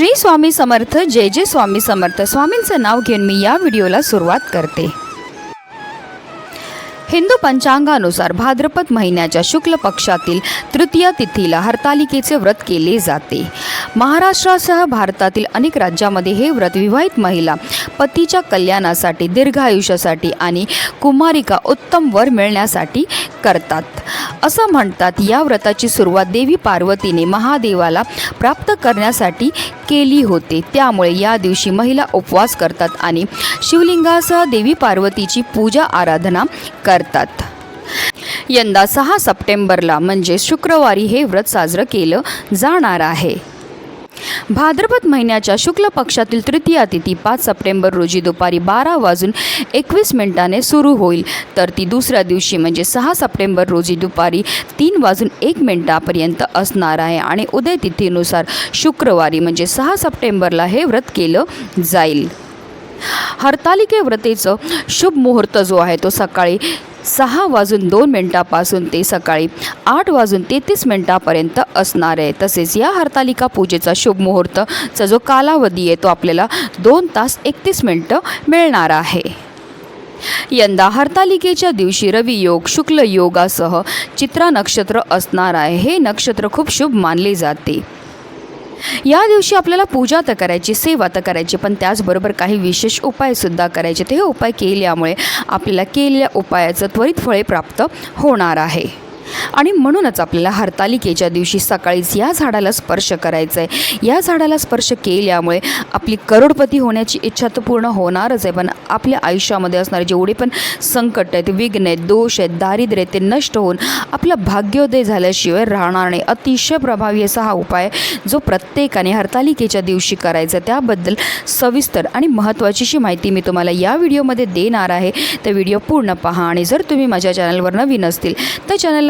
श्री स्वामी समर्थ जय जय स्वामी समर्थ. स्वामींचं नाव घेऊन मी या व्हिडिओला सुरुवात करते. हिंदू पंचांगानुसार भाद्रपद महिन्याच्या शुक्ल पक्षातील तृतीय तिथीला हरतालिकेचे व्रत केले जाते. महाराष्ट्रासह भारतातील अनेक राज्यामध्ये हे व्रत विवाहित महिला पतीच्या कल्याणासाठी दीर्घायुष्यासाठी आणि कुमारिका उत्तम वर मिळण्यासाठी करतात. असं म्हणतात या व्रताची सुरुवात देवी पार्वतीने महादेवाला प्राप्त करण्यासाठी केली होती. त्यामुळे या दिवशी महिला उपवास करतात आणि शिवलिंगासह देवी पार्वतीची पूजा आराधना करतात. यंदा सहा सप्टेंबरला म्हणजे शुक्रवारी हे व्रत साजरं केलं जाणार आहे. भाद्रपद महिन्याच्या शुक्ल पक्षातील तृतीया तिथी पाच सप्टेंबर रोजी दुपारी बारा वाजून एकवीस मिनिटाने सुरू होईल. तर ती दुसऱ्या दिवशी म्हणजे सहा सप्टेंबर रोजी दुपारी तीन वाजून एक मिनिटापर्यंत असणार आहे आणि उदय तिथीनुसार शुक्रवारी म्हणजे सहा सप्टेंबरला हे व्रत केलं जाईल. हरतालिके व्रतेचं शुभ मुहूर्त जो आहे तो सकाळी सहा वाजून दोन मिनिटापासून ते सकाळी आठ वाजून तेहतीस मिनिटापर्यंत असणार आहे. तसेच या हरतालिका पूजेचा शुभ मुहूर्तचा जो कालावधी आहे तो आपल्याला दोन तास एकतीस मिनटं मिळणार आहे. यंदा हरतालिकेच्या दिवशी रवी योग शुक्ल योगासह चित्रा नक्षत्र असणार आहे. हे नक्षत्र खूप शुभ मानले जाते. या दिवशी आपल्याला पूजा तर करायची सेवा तर करायची पण त्याचबरोबर काही विशेष उपायसुद्धा करायचे. ते हे उपाय केल्यामुळे आपल्याला केलेल्या उपायाचं त्वरित फळे प्राप्त होणार आहे. आणि म्हणूनच आपल्याला हरतालिकेच्या दिवशी सकाळीच या झाडाला स्पर्श करायचं आहे या झाडाला स्पर्श केल्यामुळे आपली करोडपती होण्याची इच्छा तर पूर्ण होणारच आहे. पण आपल्या आयुष्यामध्ये असणारे जेवढे पण संकट आहेत विघ्न आहेत दोष आहेत दारिद्र्य आहेत ते नष्ट होऊन आपला भाग्योदय झाल्याशिवाय राहणार नाही. अतिशय प्रभावी असा हा उपाय जो प्रत्येकाने हरतालिकेच्या दिवशी करायचा त्याबद्दल सविस्तर आणि महत्त्वाचीशी माहिती मी तुम्हाला या व्हिडिओमध्ये देणार आहे. तर व्हिडिओ पूर्ण पहा आणि जर तुम्ही माझ्या चॅनलवर नवीन असतील तर चॅनलला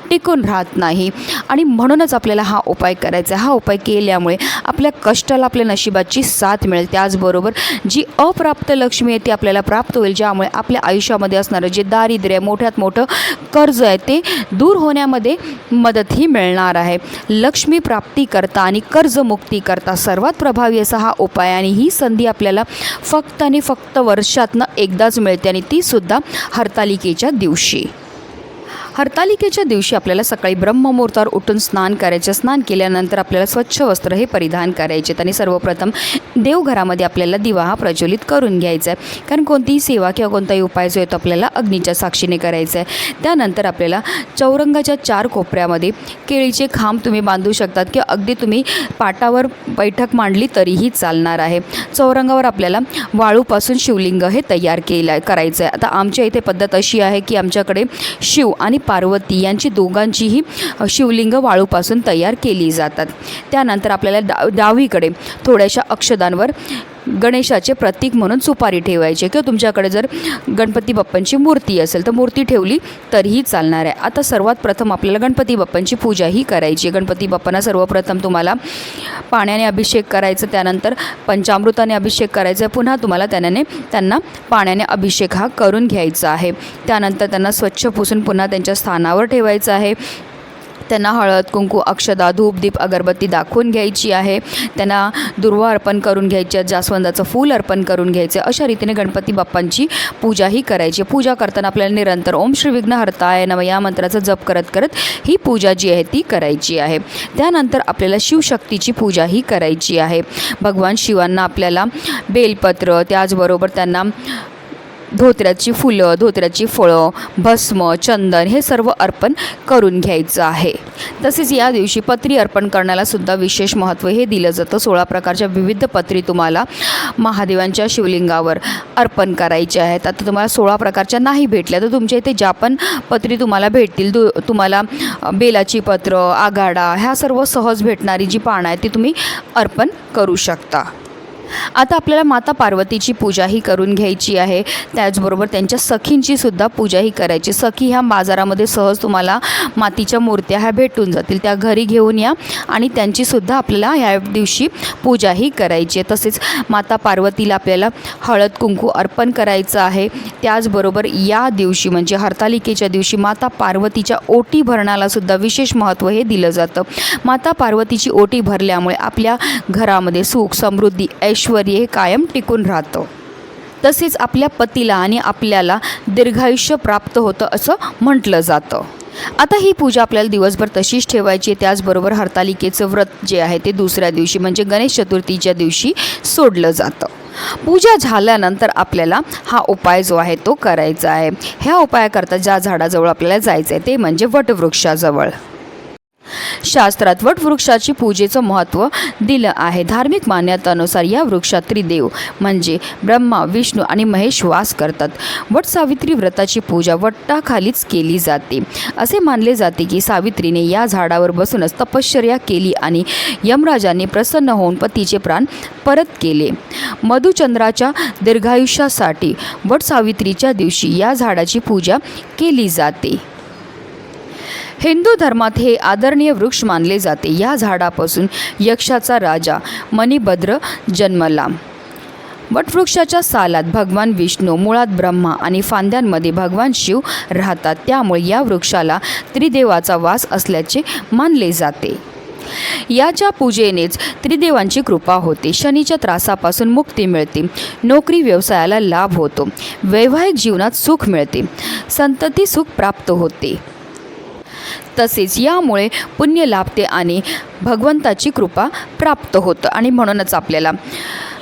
टिकून राहत नाही. आणि म्हणूनच आपल्याला हा उपाय करायचा आहे. हा उपाय केल्यामुळे आपल्या कष्टाला आपल्या नशिबाची साथ मिळेल. त्याचबरोबर जी अप्राप्त लक्ष्मी आहे ती आपल्याला प्राप्त होईल. ज्यामुळे आपल्या आयुष्यामध्ये असणारं जे दारिद्र्य आहे, मोठ्यात मोठं कर्ज आहे ते दूर होण्यामध्ये मदतही मिळणार आहे. लक्ष्मी प्राप्ती करता आणि कर्जमुक्ती करता सर्वात प्रभावी असा हा उपाय आणि ही संधी आपल्याला फक्त आणि फक्त वर्षातनं एकदाच मिळते आणि तीसुद्धा हरतालिकेच्या दिवशी. हरतालिकेच्या दिवशी आपल्याला सकाळी ब्रह्ममुहूर्तावर उठून स्नान करायचे. स्नान केल्यानंतर आपल्याला स्वच्छ वस्त्र हे परिधान करायचे. आणि सर्वप्रथम देवघरामध्ये आपल्याला दिवा हा प्रज्वलित करून घ्यायचा आहे. कारण कोणतीही सेवा किंवा कोणताही उपाय जो आहे तो आपल्याला अग्नीच्या साक्षीने करायचा आहे. त्यानंतर आपल्याला चौरंगाच्या चार कोपऱ्यामध्ये केळीचे खांब तुम्ही बांधू शकतात किंवा अगदी तुम्ही पाटावर बैठक मांडली तरीही चालणार आहे. चौरंगावर आपल्याला वाळूपासून शिवलिंग हे तयार केलं करायचं आहे. आता आमच्या इथे पद्धत अशी आहे की आमच्याकडे शिव आणि पार्वती यांची दोघांचीही शिवलिंग वाळूपासून तयार केली जातात. त्यानंतर आपल्याला डा डावीकडे थोड्याशा अक्षदांवर गणेशाचे प्रतीक म्हणून सुपारी ठेवायचे किंवा तुमच्याकडे जर गणपती बाप्पांची मूर्ती असेल तर मूर्ती ठेवली तरीही चालणार आहे. आता सर्वात प्रथम आपल्याला गणपती बाप्पांची पूजाही करायची आहे. गणपती बाप्पांना सर्वप्रथम तुम्हाला पाण्याने अभिषेक करायचं त्यानंतर पंचामृताने अभिषेक करायचा आहे. पुन्हा तुम्हाला त्याने त्यांना पाण्याने अभिषेक हा करून घ्यायचा आहे. त्यानंतर त्यांना स्वच्छ पुसून पुन्हा त्यांच्या स्थानावर ठेवायचं आहे. त्यांना हळद कुंकू अक्षदा धूप दीप अगरबत्ती दाखवून घ्यायची आहे. त्यांना दुर्वा अर्पण करून घ्यायची आहे जास्वंदाचं फूल अर्पण करून घ्यायचं. आहे अशा रीतीने गणपती बाप्पांची पूजाही करायची. पूजा करताना आपल्याला निरंतर ओम श्री विघ्न हरताय नम या मंत्राचा जप करत करत ही पूजा जी आहे ती करायची आहे. त्यानंतर आपल्याला शिवशक्तीची पूजाही करायची आहे. भगवान शिवांना आपल्याला बेलपत्र त्याचबरोबर त्यांना धोत्र्याची फुलं धोत्र्याची फळं भस्म चंदन हे सर्व अर्पण करून घ्यायचं आहे. तसेच या दिवशी पत्री अर्पण करण्याला सुद्धा विशेष महत्त्व हे दिलं जातं. सोळा प्रकारच्या विविध पत्री तुम्हाला महादेवांच्या शिवलिंगावर अर्पण करायचे आहेत. आता तुम्हाला सोळा प्रकारच्या नाही भेटल्या तर तुमच्या इथे ज्या पण पत्री तुम्हाला भेटतील दु तुम्हाला बेलाची पत्र आघाडा ह्या सर्व सहज भेटणारी जी पानं आहेत ती तुम्ही अर्पण करू शकता. आता आपल्याला माता पार्वतीची पूजाही करून घ्यायची आहे. त्याचबरोबर त्यांच्या सखींची सुद्धा पूजाही करायची. सखी ह्या बाजारामध्ये सहज तुम्हाला मातीच्या मूर्त्या ह्या भेटून जातील. त्या घरी घेऊन या आणि त्यांचीसुद्धा आपल्याला ह्या दिवशी पूजाही करायची आहे. तसेच माता पार्वतीला आपल्याला हळद कुंकू अर्पण करायचं आहे. त्याचबरोबर या दिवशी म्हणजे हरतालिकेच्या दिवशी माता पार्वतीच्या ओटी भरणालासुद्धा विशेष महत्त्व हे दिलं जातं. माता पार्वतीची ओटी भरल्यामुळे आपल्या घरामध्ये सुख समृद्धी ऐश्वर हे कायम टिकून राहतं. तसेच आपल्या पतीला आणि आपल्याला दीर्घायुष्य प्राप्त होतं असं म्हटलं जातं. आता ही पूजा आपल्याला दिवसभर तशीच ठेवायची आहे. त्याचबरोबर हरतालिकेचं व्रत जे आहे ते दुसऱ्या दिवशी म्हणजे गणेश चतुर्थीच्या दिवशी सोडलं जातं. पूजा झाल्यानंतर आपल्याला हा उपाय जो आहे तो करायचा आहे. ह्या उपायाकरता ज्या झाडाजवळ आपल्याला जायचं आहे ते म्हणजे वटवृक्षाजवळ. शास्त्रात वटवृक्षाची पूजेचं महत्त्व दिलं आहे. धार्मिक मान्यतानुसार या वृक्षात त्रिदेव म्हणजे ब्रह्मा विष्णू आणि महेश वास करतात. वट सावित्री व्रताची पूजा वट्टाखालीच केली जाते. असे मानले जाते की सावित्रीने या झाडावर बसूनच तपश्चर्या केली आणि यमराजांनी प्रसन्न होऊन पतीचे प्राण परत केले. मधुचंद्राच्या दीर्घायुष्यासाठी वट सावित्रीच्या दिवशी या झाडाची पूजा केली जाते. हिंदू धर्मात हे आदरणीय वृक्ष मानले जाते. या झाडापासून यक्षाचा राजा मणिभद्र जन्मला. वटवृक्षाच्या सालात भगवान विष्णू मुळात ब्रह्मा आणि फांद्यांमध्ये भगवान शिव राहतात. त्यामुळे या वृक्षाला त्रिदेवाचा वास असल्याचे मानले जाते. याच्या पूजेनेच त्रिदेवांची कृपा होते. शनीच्या त्रासापासून मुक्ती मिळते. नोकरी व्यवसायाला लाभ होतो. वैवाहिक जीवनात सुख मिळते. संतती सुख प्राप्त होते. तसेच यामुळे पुण्य लाभते आणि भगवंताची कृपा प्राप्त होतं. आणि म्हणूनच आपल्याला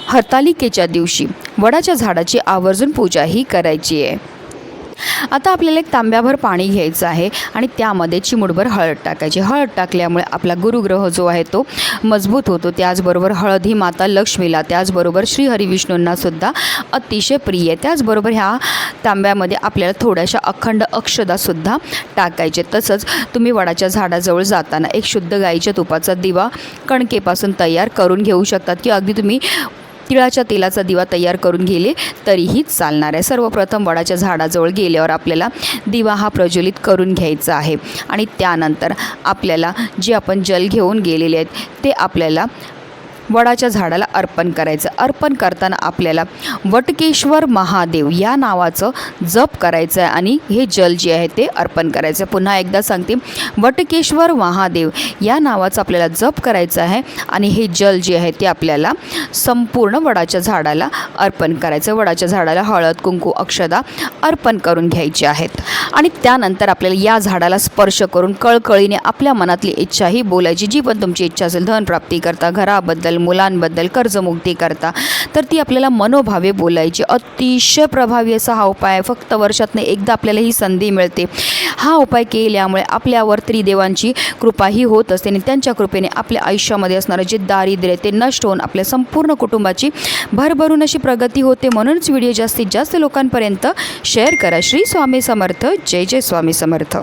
हरतालिकेच्या दिवशी वडाच्या झाडाची आवर्जून पूजाही करायची आहे. आता आपल्याला एक तांब्याभर पाणी घ्यायचं आहे आणि त्यामध्ये चिमुटभर हळद टाकायची. हळद टाकल्यामुळे आपला गुरुग्रह जो आहे तो मजबूत होतो. त्याचबरोबर हळद ही माता लक्ष्मीला त्याचबरोबर श्रीहरिविष्णूंनासुद्धा अतिशय प्रिय आहे. त्याचबरोबर ह्या तांब्यामध्ये आपल्याला थोड्याशा अखंड अक्षदासुद्धा टाकायचे. तसंच तुम्ही वडाच्या झाडाजवळ जाताना एक शुद्ध गाईच्या तुपाचा दिवा कणकेपासून तयार करून घेऊ शकतात की अगदी तुम्ही तिळाच्या तेलाचा दिवा तयार करून गेले तरीही चालणार आहे सर्वप्रथम वडाच्या झाडाजवळ गेल्यावर आपल्याला दिवा हा प्रज्वलित करून घ्यायचा आहे. आणि त्यानंतर आपल्याला जे आपण जल घेऊन गेलेले आहेत ते आपल्याला वडाच्या झाडाला अर्पण करायचं. अर्पण करताना आपल्याला वटकेश्वर महादेव या नावाचं जप करायचं आहे आणि हे जल जे आहे ते अर्पण करायचं आहे पुन्हा एकदा सांगते वटकेश्वर महादेव या नावाचं आपल्याला जप करायचं आहे आणि हे जल जे आहे ते आपल्याला संपूर्ण वडाच्या झाडाला अर्पण करायचं वडाच्या झाडाला हळद कुंकू अक्षदा अर्पण करून घ्यायचे आहेत. आणि त्यानंतर आपल्याला या झाडाला स्पर्श करून कळकळीने आपल्या मनातली इच्छाही बोलायची. जी पण तुमची इच्छा असेल धनप्राप्ती करता घराबद्दल मुलांबद्दल कर्जमुक्ती करता. तर ती आपल्याला मनोभावे बोलायची. अतिशय प्रभावी असा हा उपाय आहे. फक्त वर्षातनं एकदा आपल्याला ही संधी मिळते. हा उपाय केल्यामुळे आपल्यावर त्रिदेवांची कृपाही होत असते आणि त्यांच्या कृपेने आपल्या आयुष्यामध्ये असणारं जे दारिद्र्य ते नष्ट होऊन आपल्या संपूर्ण कुटुंबाची भरभरून अशी प्रगती होते. म्हणूनच व्हिडिओ जास्तीत जास्त लोकांपर्यंत शेअर करा. श्री स्वामी समर्थ. जय जय स्वामी समर्थ.